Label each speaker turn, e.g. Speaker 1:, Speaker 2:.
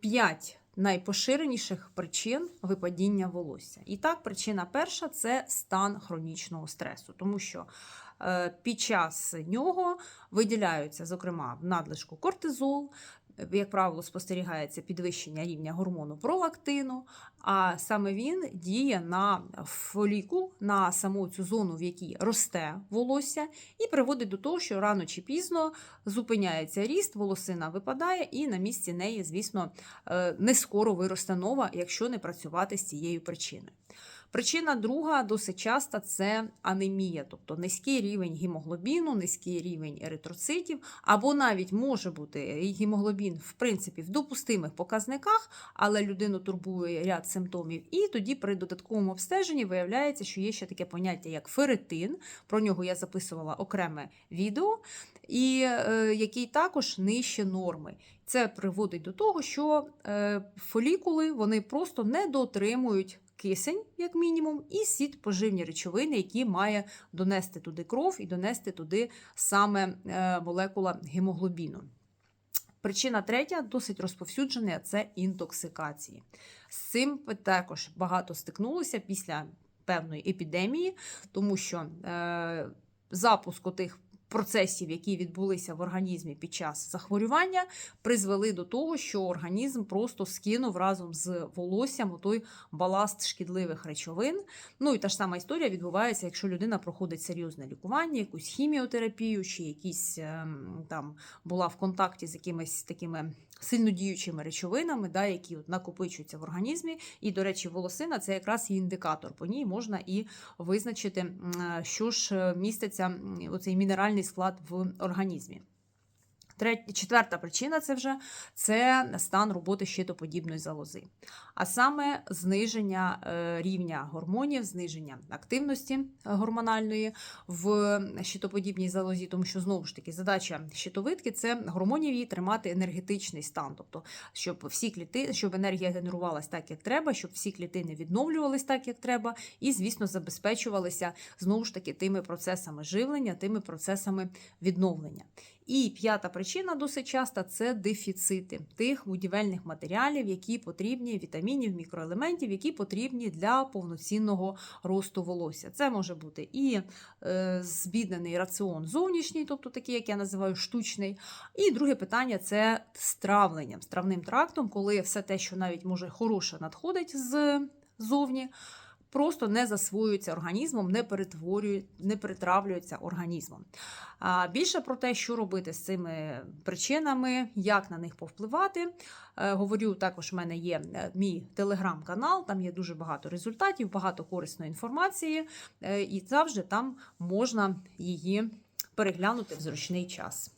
Speaker 1: 5 найпоширеніших причин випадіння волосся. І так, причина перша це стан хронічного стресу, тому що е, під час нього виділяються, зокрема, в надлишку кортизол. Як правило, спостерігається підвищення рівня гормону пролактину, а саме він діє на фолікул, на саму цю зону, в якій росте волосся, і приводить до того, що рано чи пізно зупиняється ріст, волосина випадає, і на місці неї, звісно, е, не скоро виросте нова, якщо не працювати з цією причиною. Причина друга досить часта це анемія, тобто низький рівень гемоглобіну, низький рівень еритроцитів, або навіть може бути і гемоглобін в принципі в допустимих показниках, але людину турбує ряд симптомів. І тоді при додатковому обстеженні виявляється, що є ще таке поняття як ферритин. Про нього я записувала окреме відео, і е, який також нижче норми. Це приводить до того, що е, фолікули вони просто не дотримують кисень, як мінімум, і сіт поживні речовини, які має донести туди кров і донести туди саме е, молекула гемоглобіну. Причина третя, досить розповсюджена, це інтоксикації. З цим також багато стикнулися після певної епідемії, тому що е, запуск тих процесів, які відбулися в організмі під час захворювання, призвели до того, що організм просто скинув разом з волоссям той баласт шкідливих речовин. Ну і та ж сама історія відбувається, якщо людина проходить серйозне лікування, якусь хіміотерапію, чи якісь ем, там була в контакті з якимись такими сильнодіючими речовинами, да, які от накопичуються в організмі. І, до речі, волосина це якраз і індикатор. По ній можна і визначити, е, що ж е, міститься оцей мінеральний склад в організмі. Третя, четверта причина це вже це стан роботи щитоподібної залози, а саме зниження е, рівня гормонів, зниження активності гормональної в щитоподібній залозі, тому що знову ж таки задача щитовидки це гормонів її тримати енергетичний стан, тобто щоб всі кліти, щоб енергія генерувалась так, як треба, щоб всі клітини відновлювались так, як треба, і, звісно, забезпечувалися знову ж таки тими процесами живлення, тими процесами відновлення. І п'ята причина досить часта це дефіцити тих будівельних матеріалів, які потрібні, вітамінів, мікроелементів, які потрібні для повноцінного росту волосся. Це може бути і е, збіднений раціон зовнішній, тобто такий, як я називаю, штучний. І друге питання це з травленням, з травним трактом, коли все те, що навіть може хороше надходить ззовні, просто не засвоюється організмом, не перетворює, не перетравлюється організмом. А більше про те, що робити з цими причинами, як на них повпливати. е, Говорю, також в мене є е, мій телеграм-канал, там є дуже багато результатів, багато корисної інформації, е, і завжди там можна її переглянути в зручний час.